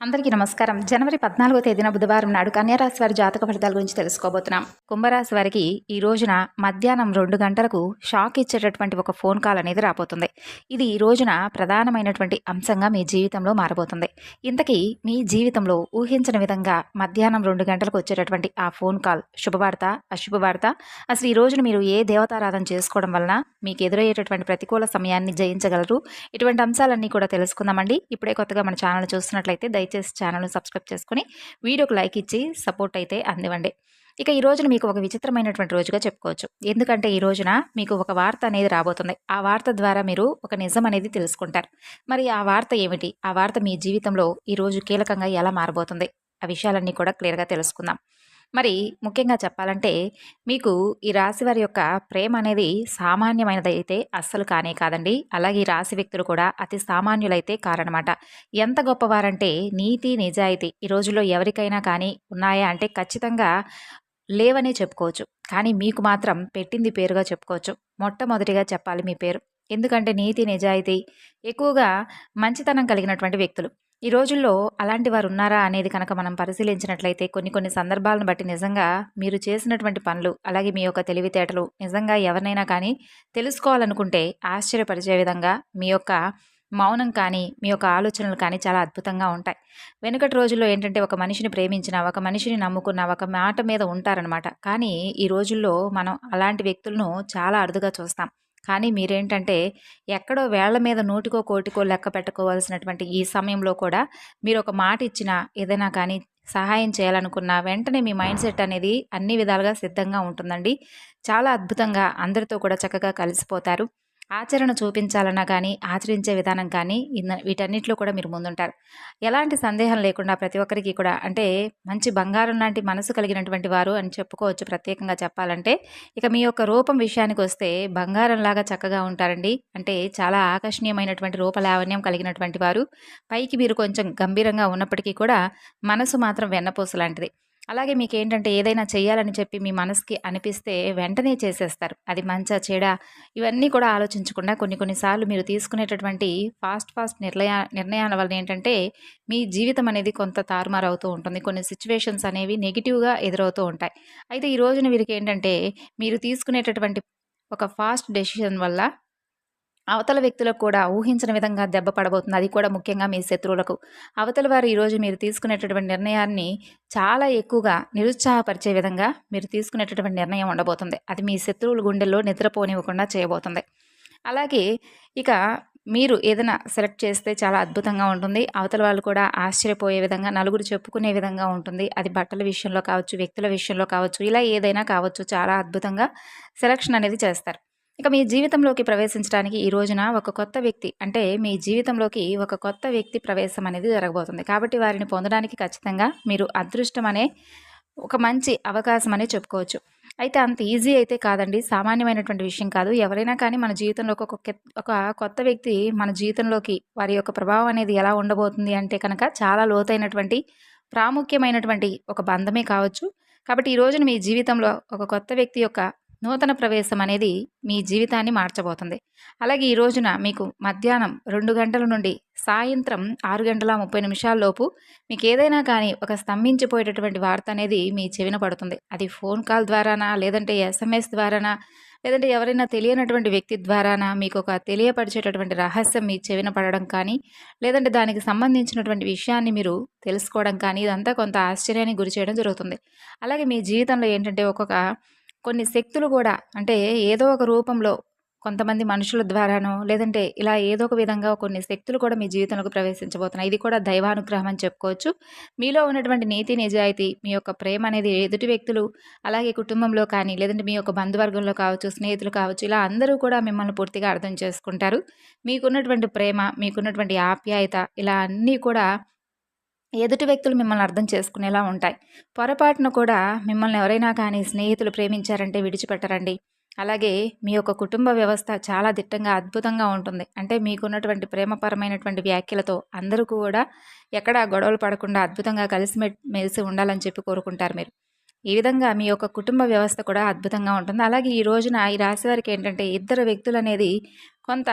అందరికీ నమస్కారం. జనవరి పద్నాలుగో తేదీన బుధవారం నాడు కన్యారాశి వారి జాతక ఫలితాల గురించి తెలుసుకోబోతున్నాం. కుంభరాశి వారికి ఈ రోజున మధ్యాహ్నం రెండు గంటలకు షాక్ ఇచ్చేటటువంటి ఒక ఫోన్ కాల్ అనేది రాబోతుంది. ఇది ఈ రోజున ప్రధానమైనటువంటి అంశంగా మీ జీవితంలో మారబోతుంది. ఇంతకీ మీ జీవితంలో ఊహించిన విధంగా మధ్యాహ్నం రెండు గంటలకు వచ్చేటటువంటి ఆ ఫోన్ కాల్ శుభవార్త అశుభవార్త? అసలు ఈ రోజున మీరు ఏ దేవతారాధన చేసుకోవడం వలన మీకు ఎదురయ్యేటటువంటి ప్రతికూల సమయాన్ని జయించగలరు? ఇటువంటి అంశాలన్నీ కూడా తెలుసుకుందామండి. ఇప్పుడే కొత్తగా మన ఛానల్ చూస్తున్నట్లయితే దయచేసి ఛానల్ను సబ్స్క్రైబ్ చేసుకుని వీడియోకి లైక్ ఇచ్చి సపోర్ట్ అయితే అందివ్వండి. ఇక ఈ రోజున మీకు ఒక విచిత్రమైనటువంటి రోజుగా చెప్పుకోవచ్చు. ఎందుకంటే ఈ రోజున మీకు ఒక వార్త అనేది రాబోతుంది. ఆ వార్త ద్వారా మీరు ఒక నిజం అనేది తెలుసుకుంటారు. మరి ఆ వార్త ఏమిటి? ఆ వార్త మీ జీవితంలో ఈరోజు కీలకంగా ఎలా మారబోతుంది? ఆ విషయాలన్నీ కూడా క్లియర్గా తెలుసుకుందాం. మరి ముఖ్యంగా చెప్పాలంటే మీకు ఈ రాశి వారి యొక్క ప్రేమ అనేది సామాన్యమైనదైతే అస్సలు కానే కాదండి. అలాగే ఈ రాశి వ్యక్తులు కూడా అతి సామాన్యులైతే కారనమాట. ఎంత గొప్పవారంటే నీతి నిజాయితీ ఈ రోజుల్లో ఎవరికైనా కానీ ఉన్నాయా అంటే ఖచ్చితంగా లేవనే చెప్పుకోవచ్చు. కానీ మీకు మాత్రం పెట్టింది పేరుగా చెప్పుకోవచ్చు. మొట్టమొదటిగా చెప్పాలి మీ పేరు. ఎందుకంటే నీతి నిజాయితీ ఎక్కువగా మంచితనం కలిగినటువంటి వ్యక్తులు. ఈ రోజుల్లో అలాంటి వారు ఉన్నారా అనేది కనుక మనం పరిశీలించినట్లయితే కొన్ని కొన్ని సందర్భాలను బట్టి నిజంగా మీరు చేసినటువంటి పనులు అలాగే మీ యొక్క తెలివితేటలు నిజంగా ఎవరినైనా కానీ తెలుసుకోవాలనుకుంటే ఆశ్చర్యపరిచే విధంగా మీ యొక్క మౌనం కానీ మీ యొక్క ఆలోచనలు కానీ చాలా అద్భుతంగా ఉంటాయి. వెనుకటి రోజుల్లో ఏంటంటే ఒక మనిషిని ప్రేమించిన ఒక మనిషిని నమ్ముకున్న ఒక మాట మీద ఉంటారనమాట కానీ ఈ రోజుల్లో మనం అలాంటి వ్యక్తులను చాలా అరుదుగా చూస్తాం. కానీ మీరేంటంటే ఎక్కడో వేళ్ళ మీద నూటికో కోటికో లెక్క పెట్టుకోవాల్సినటువంటి ఈ సమయంలో కూడా మీరు ఒక మాట ఇచ్చినా ఏదైనా కానీ సహాయం చేయాలనుకున్న వెంటనే మీ మైండ్ సెట్ అనేది అన్ని విధాలుగా సిద్ధంగా ఉంటుందండి. చాలా అద్భుతంగా అందరితో కూడా చక్కగా కలిసిపోతారు. ఆచరణ చూపించాలన్నా కానీ ఆచరించే విధానం కానీ వీటన్నిటిలో కూడా మీరు ముందుంటారు. ఎలాంటి సందేహం లేకుండా ప్రతి ఒక్కరికి కూడా అంటే మంచి బంగారం లాంటి మనసు కలిగినటువంటి వారు అని చెప్పుకోవచ్చు ప్రత్యేకంగా చెప్పాలంటే. ఇక మీ యొక్క రూపం విషయానికి వస్తే బంగారంలాగా చక్కగా ఉంటారండి. అంటే చాలా ఆకర్షణీయమైనటువంటి రూపలావణ్యం కలిగినటువంటి వారు. పైకి మీరు కొంచెం గంభీరంగా ఉన్నప్పటికీ కూడా మనసు మాత్రం వెన్నపూస లాంటిది. అలాగే మీకు ఏంటంటే ఏదైనా చేయాలని చెప్పి మీ మనసుకి అనిపిస్తే వెంటనే చేసేస్తారు. అది మంచా చెడా ఇవన్నీ కూడా ఆలోచించకుండా కొన్ని కొన్నిసార్లు మీరు తీసుకునేటటువంటి ఫాస్ట్ ఫాస్ట్ నిర్ణయ నిర్ణయాల వల్ల ఏంటంటే మీ జీవితం అనేది కొంత తారుమారు అవుతూ ఉంటుంది. కొన్ని సిచ్యువేషన్స్ అనేవి నెగిటివ్గా ఎదురవుతూ ఉంటాయి. అయితే ఈ రోజున వీరికి ఏంటంటే మీరు తీసుకునేటటువంటి ఒక ఫాస్ట్ డెసిషన్ వల్ల అవతల వ్యక్తులకు కూడా ఊహించిన విధంగా దెబ్బ పడబోతుంది. అది కూడా ముఖ్యంగా మీ శత్రువులకు. అవతల వారు ఈరోజు మీరు తీసుకునేటటువంటి నిర్ణయాన్ని చాలా ఎక్కువగా నిరుత్సాహపరిచే విధంగా మీరు తీసుకునేటటువంటి నిర్ణయం ఉండబోతుంది. అది మీ శత్రువుల గుండెల్లో నిద్రపోనివ్వకుండా చేయబోతుంది. అలాగే ఇక మీరు ఏదైనా సెలెక్ట్ చేస్తే చాలా అద్భుతంగా ఉంటుంది. అవతల వాళ్ళు కూడా ఆశ్చర్యపోయే విధంగా నలుగురు చెప్పుకునే విధంగా ఉంటుంది. అది బట్టల విషయంలో కావచ్చు వ్యక్తుల విషయంలో కావచ్చు ఇలా ఏదైనా కావచ్చు చాలా అద్భుతంగా సెలక్షన్ అనేది చేస్తారు. ఇక మీ జీవితంలోకి ప్రవేశించడానికి ఈ రోజున ఒక కొత్త వ్యక్తి అంటే మీ జీవితంలోకి ఒక కొత్త వ్యక్తి ప్రవేశం అనేది జరగబోతుంది. కాబట్టి వారిని పొందడానికి ఖచ్చితంగా మీరు అదృష్టం అనే ఒక మంచి అవకాశం అనే చెప్పుకోవచ్చు. అయితే అంత ఈజీ అయితే కాదండి. సామాన్యమైనటువంటి విషయం కాదు. ఎవరైనా కానీ మన జీవితంలోకి ఒక ఒక కొత్త వ్యక్తి మన జీవితంలోకి వారి యొక్క ప్రభావం అనేది ఎలా ఉండబోతుంది అంటే కనుక చాలా లోతైనటువంటి ప్రాముఖ్యమైనటువంటి ఒక బంధమే కావచ్చు. కాబట్టి ఈ రోజున మీ జీవితంలో ఒక కొత్త వ్యక్తి యొక్క నూతన ప్రవేశం అనేది మీ జీవితాన్ని మార్చబోతుంది. అలాగే ఈ రోజున మీకు మధ్యాహ్నం రెండు గంటల నుండి సాయంత్రం ఆరు గంటల ముప్పై నిమిషాల లోపు మీకు ఏదైనా కానీ ఒక స్తంభించిపోయేటటువంటి వార్త అనేది మీ చెవిన పడుతుంది. అది ఫోన్ కాల్ ద్వారానా లేదంటే ఎస్ఎంఎస్ ద్వారానా లేదంటే ఎవరైనా తెలియనటువంటి వ్యక్తి ద్వారానా మీకు ఒక తెలియపరిచేటటువంటి రహస్యం మీ చెవిన పడడం కానీ లేదంటే దానికి సంబంధించినటువంటి విషయాన్ని మీరు తెలుసుకోవడం కానీ ఇదంతా కొంత ఆశ్చర్యానికి గురి చేయడం జరుగుతుంది. అలాగే మీ జీవితంలో ఏంటంటే ఒక్కొక్క కొన్ని శక్తులు కూడా అంటే ఏదో ఒక రూపంలో కొంతమంది మనుషుల ద్వారానో లేదంటే ఇలా ఏదో ఒక విధంగా కొన్ని శక్తులు కూడా మీ జీవితంలోకి ప్రవేశించబోతున్నాయి. ఇది కూడా దైవానుగ్రహం అని చెప్పుకోవచ్చు. మీలో ఉన్నటువంటి నీతి నిజాయితీ మీ యొక్క ప్రేమ అనేది ఎదుటి వ్యక్తులు అలాగే కుటుంబంలో కానీ లేదంటే మీ యొక్క బంధువర్గంలో కావచ్చు స్నేహితులు కావచ్చు ఇలా అందరూ కూడా మిమ్మల్ని పూర్తిగా అర్థం చేసుకుంటారు. మీకున్నటువంటి ప్రేమ మీకున్నటువంటి ఆప్యాయత ఇలా అన్నీ కూడా ఎదుటి వ్యక్తులు మిమ్మల్ని అర్థం చేసుకునేలా ఉంటాయి. పొరపాటున కూడా మిమ్మల్ని ఎవరైనా కానీ స్నేహితులు ప్రేమించారంటే విడిచిపెట్టరండి. అలాగే మీ యొక్క కుటుంబ వ్యవస్థ చాలా దిట్టంగా అద్భుతంగా ఉంటుంది. అంటే మీకున్నటువంటి ప్రేమపరమైనటువంటి వ్యాఖ్యలతో అందరూ కూడా ఎక్కడా గొడవలు పడకుండా అద్భుతంగా కలిసి మెలిసి ఉండాలని చెప్పి కోరుకుంటారు మీరు. ఈ విధంగా మీ యొక్క కుటుంబ వ్యవస్థ కూడా అద్భుతంగా ఉంటుంది. అలాగే ఈ రోజున ఈ రాశి వారికి ఏంటంటే ఇద్దరు వ్యక్తులు అనేది కొంత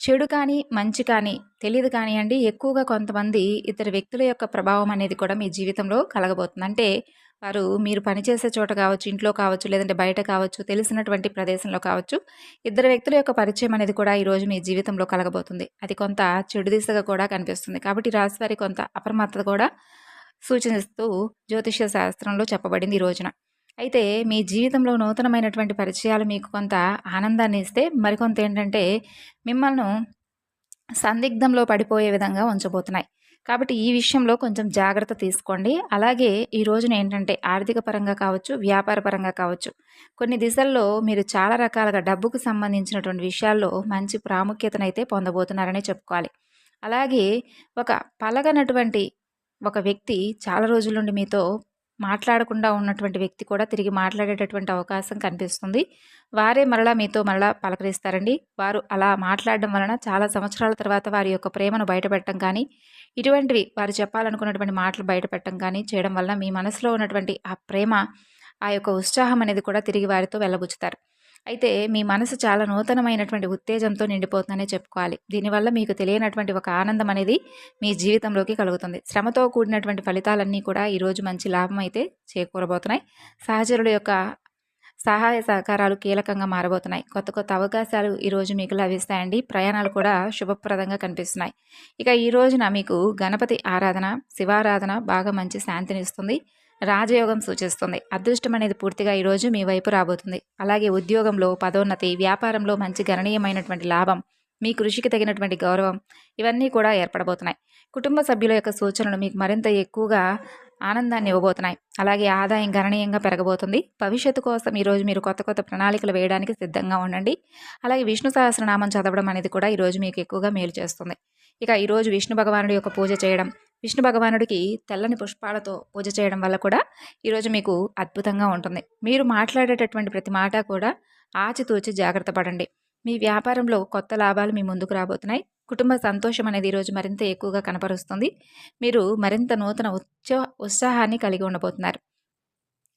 చెడు కానీ మంచి కానీ తెలియదు కానివ్వండి ఎక్కువగా కొంతమంది ఇతర వ్యక్తుల యొక్క ప్రభావం అనేది కూడా మీ జీవితంలో కలగబోతుంది. అంటే వారు మీరు పనిచేసే చోట కావచ్చు ఇంట్లో కావచ్చు లేదంటే బయట కావచ్చు తెలిసినటువంటి ప్రదేశంలో కావచ్చు ఇద్దరు వ్యక్తుల యొక్క పరిచయం అనేది కూడా ఈరోజు మీ జీవితంలో కలగబోతుంది. అది కొంత చెడు దిశగా కూడా కనిపిస్తుంది. కాబట్టి రాశివారి కొంత అప్రమత్తత కూడా సూచిస్తూ జ్యోతిష్య శాస్త్రంలో చెప్పబడింది ఈ రోజున. అయితే మీ జీవితంలో నూతనమైనటువంటి పరిచయాలు మీకు కొంత ఆనందాన్ని ఇస్తే మరికొంత ఏంటంటే మిమ్మల్ని సందిగ్ధంలో పడిపోయే విధంగా ఉంచబోతున్నాయి. కాబట్టి ఈ విషయంలో కొంచెం జాగ్రత్త తీసుకోండి. అలాగే ఈ రోజున ఏంటంటే ఆర్థిక పరంగా కావచ్చు వ్యాపార పరంగా కావచ్చు కొన్ని దిశల్లో మీరు చాలా రకాలుగా డబ్బుకు సంబంధించినటువంటి విషయాల్లో మంచి ప్రాముఖ్యతనైతే పొందబోతున్నారనే చెప్పుకోవాలి. అలాగే ఒక పలగనటువంటి ఒక వ్యక్తి చాలా రోజుల నుండి మీతో మాట్లాడకుండా ఉన్నటువంటి వ్యక్తి కూడా తిరిగి మాట్లాడేటటువంటి అవకాశం కనిపిస్తుంది. వారే మరలా మీతో మరలా పలకరిస్తారండి. వారు అలా మాట్లాడడం వలన చాలా సంవత్సరాల తర్వాత వారి యొక్క ప్రేమను బయటపెట్టడం కానీ ఇటువంటివి వారు చెప్పాలనుకున్నటువంటి మాటలు బయటపెట్టడం కానీ చేయడం వలన మీ మనసులో ఉన్నటువంటి ఆ ప్రేమ ఆ యొక్క ఉత్సాహం అనేది కూడా తిరిగి వారితో వెళ్ళబుచ్చుతారు. అయితే మీ మనసు చాలా నూతనమైనటువంటి ఉత్తేజంతో నిండిపోతుందనే చెప్పుకోవాలి. దీనివల్ల మీకు తెలియనటువంటి ఒక ఆనందం అనేది మీ జీవితంలోకి కలుగుతుంది. శ్రమతో కూడినటువంటి ఫలితాలన్నీ కూడా ఈరోజు మంచి లాభం అయితే చేకూరబోతున్నాయి. సహచరుల యొక్క సహాయ సహకారాలు కీలకంగా మారబోతున్నాయి. కొత్త కొత్త అవకాశాలు ఈరోజు మీకు లభిస్తాయండి. ప్రయాణాలు కూడా శుభప్రదంగా కనిపిస్తున్నాయి. ఇక ఈ రోజున మీకు గణపతి ఆరాధన శివారాధన బాగా మంచి శాంతినిస్తుంది. రాజయోగం సూచిస్తుంది. అదృష్టం అనేది పూర్తిగా ఈరోజు మీ వైపు రాబోతుంది. అలాగే ఉద్యోగంలో పదోన్నతి వ్యాపారంలో మంచి గణనీయమైనటువంటి లాభం మీ కృషికి తగినటువంటి గౌరవం ఇవన్నీ కూడా ఏర్పడబోతున్నాయి. కుటుంబ సభ్యుల యొక్క సూచనలు మీకు మరింత ఎక్కువగా ఆనందాన్ని ఇవ్వబోతున్నాయి. అలాగే ఆదాయం గణనీయంగా పెరగబోతుంది. భవిష్యత్తు కోసం ఈరోజు మీరు కొత్త కొత్త ప్రణాళికలు వేయడానికి సిద్ధంగా ఉండండి. అలాగే విష్ణు సహస్రనామం చదవడం అనేది కూడా ఈరోజు మీకు ఎక్కువగా మేలు చేస్తుంది. ఇక ఈరోజు విష్ణు భగవానుడి యొక్క పూజ చేయడం విష్ణు భగవానుడికి తెల్లని పుష్పాలతో పూజ చేయడం వల్ల కూడా ఈరోజు మీకు అద్భుతంగా ఉంటుంది. మీరు మాట్లాడేటటువంటి ప్రతి మాట కూడా ఆచితూచి జాగ్రత్త పడండి. మీ వ్యాపారంలో కొత్త లాభాలు మీ ముందుకు రాబోతున్నాయి. కుటుంబ సంతోషం అనేది ఈరోజు మరింత ఎక్కువగా కనపరుస్తుంది. మీరు మరింత నూతన ఉత్సా ఉత్సాహాన్ని కలిగి ఉండబోతున్నారు.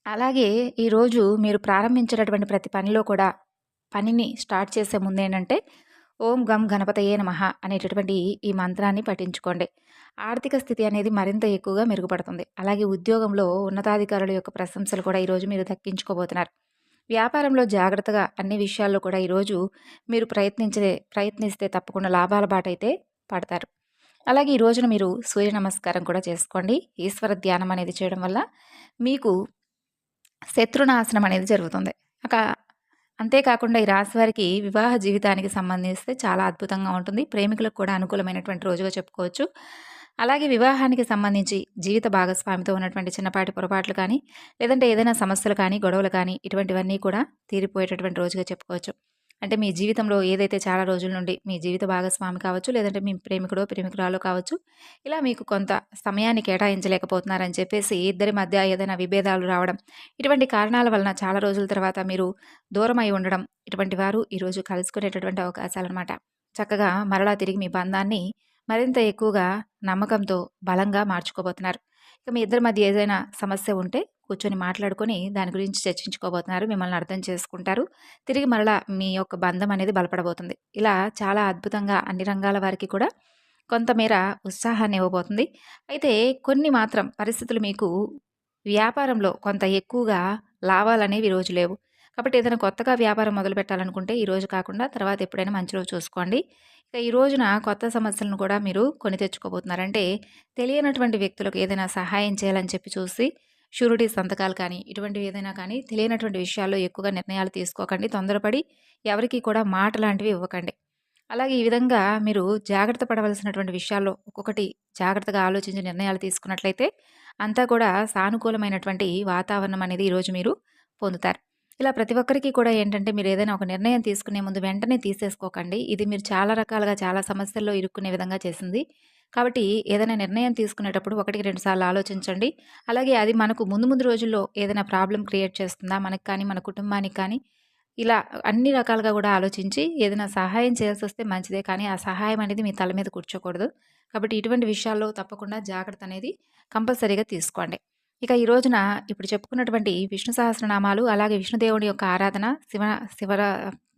అలాగే ఈరోజు మీరు ప్రారంభించేటటువంటి ప్రతి పనిలో కూడా పనిని స్టార్ట్ చేసే ముందేంటంటే ఓం గం గణపతయే నమ అనేటటువంటి ఈ మంత్రాన్ని పఠించుకోండి. ఆర్థిక స్థితి అనేది మరింత ఎక్కువగా మెరుగుపడుతుంది. అలాగే ఉద్యోగంలో ఉన్నతాధికారుల యొక్క ప్రశంసలు కూడా ఈరోజు మీరు దక్కించుకోబోతున్నారు. వ్యాపారంలో జాగ్రత్తగా అన్ని విషయాల్లో కూడా ఈరోజు మీరు ప్రయత్నించే ప్రయత్నిస్తే తప్పకుండా లాభాల బాట అయితే పడతారు. అలాగే ఈ రోజున మీరు సూర్య నమస్కారం కూడా చేసుకోండి. ఈశ్వర ధ్యానం అనేది చేయడం వల్ల మీకు శత్రునాశనం అనేది జరుగుతుంది. అక అంతేకాకుండా ఈ రాశి వారికి వివాహ జీవితానికి సంబంధిస్తే చాలా అద్భుతంగా ఉంటుంది. ప్రేమికులకు కూడా అనుకూలమైనటువంటి రోజుగా చెప్పుకోవచ్చు. అలాగే వివాహానికి సంబంధించి జీవిత భాగస్వామితో ఉన్నటువంటి చిన్నపాటి పొరపాట్లు కానీ లేదంటే ఏదైనా సమస్యలు కానీ గొడవలు కానీ ఇటువంటివన్నీ కూడా తీరిపోయేటటువంటి రోజుగా చెప్పుకోవచ్చు. అంటే మీ జీవితంలో ఏదైతే చాలా రోజుల నుండి మీ జీవిత భాగస్వామి కావచ్చు లేదంటే మీ ప్రేమికుడో ప్రేమికురాలు కావచ్చు ఇలా మీకు కొంత సమయాన్ని కేటాయించలేకపోతున్నారని చెప్పేసి ఇద్దరి మధ్య ఏదైనా విభేదాలు రావడం ఇటువంటి కారణాల వలన చాలా రోజుల తర్వాత మీరు దూరం అయి ఉండడం ఇటువంటి వారు ఈరోజు కలుసుకునేటటువంటి అవకాశాలన్నమాట. చక్కగా మరలా తిరిగి మీ బంధాన్ని మరింత ఎక్కువగా నమ్మకంతో బలంగా మార్చుకోబోతున్నారు. ఇక మీ ఇద్దరి మధ్య ఏదైనా సమస్య ఉంటే కూర్చొని మాట్లాడుకొని దాని గురించి చర్చించుకోబోతున్నారు మిమ్మల్ని అర్థం చేసుకుంటారు. తిరిగి మరలా మీ యొక్క బంధం అనేది బలపడబోతుంది. ఇలా చాలా అద్భుతంగా అన్ని రంగాల వారికి కూడా కొంతమేర ఉత్సాహాన్ని ఇవ్వబోతుంది. అయితే కొన్ని మాత్రం పరిస్థితులు మీకు వ్యాపారంలో కొంత ఎక్కువగా లాభాలనేవి రోజు లేవు. కాబట్టి ఏదైనా కొత్తగా వ్యాపారం మొదలు పెట్టాలనుకుంటే ఈరోజు కాకుండా తర్వాత ఎప్పుడైనా మంచి రోజు చూసుకోండి. ఇక ఈ రోజున కొత్త సమస్యలను కూడా మీరు కొని తెచ్చుకోబోతున్నారంటే తెలియనటువంటి వ్యక్తులకు ఏదైనా సహాయం చేయాలని చెప్పి చూసి షూరిటీ సంతకాలు కానీ ఇటువంటివి ఏదైనా కానీ తెలియనటువంటి విషయాల్లో ఎక్కువగా నిర్ణయాలు తీసుకోకండి. తొందరపడి ఎవరికి కూడా మాట లాంటివి ఇవ్వకండి. అలాగే ఈ విధంగా మీరు జాగ్రత్త పడవలసినటువంటి విషయాల్లో ఒక్కొక్కటి జాగ్రత్తగా ఆలోచించి నిర్ణయాలు తీసుకున్నట్లయితే అంతా కూడా సానుకూలమైనటువంటి వాతావరణం అనేది ఈరోజు మీరు పొందుతారు. ఇలా ప్రతి ఒక్కరికి కూడా ఏంటంటే మీరు ఏదైనా ఒక నిర్ణయం తీసుకునే ముందు వెంటనే తీసేసుకోకండి. ఇది మీరు చాలా రకాలుగా చాలా సమస్యల్లో ఇరుక్కునే విధంగా చేసింది. కాబట్టి ఏదైనా నిర్ణయం తీసుకునేటప్పుడు ఒకటికి రెండు సార్లు ఆలోచించండి. అలాగే అది మనకు ముందు ముందు రోజుల్లో ఏదైనా ప్రాబ్లం క్రియేట్ చేస్తుందా? మనకు కానీ మన కుటుంబానికి కానీ ఇలా అన్ని రకాలుగా కూడా ఆలోచించి ఏదైనా సహాయం చేయాల్సి వస్తే మంచిదే. కానీ ఆ సహాయం అనేది మీ తల మీద కూర్చోకూడదు. కాబట్టి ఇటువంటి విషయాల్లో తప్పకుండా జాగ్రత్త అనేది కంపల్సరీగా తీసుకోండి. ఇక ఈ రోజున ఇప్పుడు చెప్పుకున్నటువంటి విష్ణు సహస్రనామాలు అలాగే విష్ణుదేవుడి యొక్క ఆరాధన శివ శివ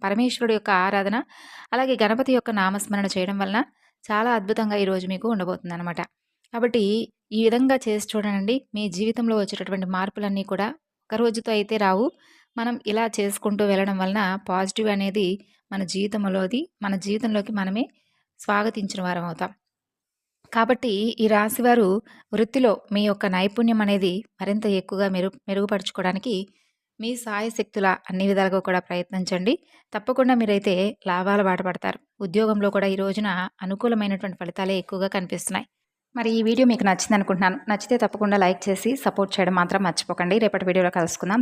పరమేశ్వరుడు యొక్క ఆరాధన అలాగే గణపతి యొక్క నామస్మరణ చేయడం వలన చాలా అద్భుతంగా ఈరోజు మీకు ఉండబోతుంది అనమాట కాబట్టి ఈ విధంగా చేసి చూడండి. మీ జీవితంలో వచ్చేటటువంటి మార్పులన్నీ కూడా ఒక రోజుతో అయితే రావు. మనం ఇలా చేసుకుంటూ వెళ్ళడం వలన పాజిటివ్ అనేది మన జీవితంలోది మన జీవితంలోకి మనమే స్వాగతించిన వారం అవుతాం. కాబట్టి ఈ రాశివారు వృత్తిలో మీ యొక్క నైపుణ్యం అనేది మరింత ఎక్కువగా మెరు మెరుగుపరుచుకోవడానికి మీ సాయశక్తుల అన్ని విధాలుగా కూడా ప్రయత్నించండి. తప్పకుండా మీరైతే లాభాల బాట పడతారు ఉద్యోగంలో కూడా ఈ రోజున అనుకూలమైనటువంటి ఫలితాలే ఎక్కువగా కనిపిస్తున్నాయి. మరి ఈ వీడియో మీకు నచ్చింది అనుకుంటున్నాను నచ్చితే తప్పకుండా లైక్ చేసి సపోర్ట్ చేయడం మాత్రం మర్చిపోకండి. రేపటి వీడియోలో కలుసుకుందాం.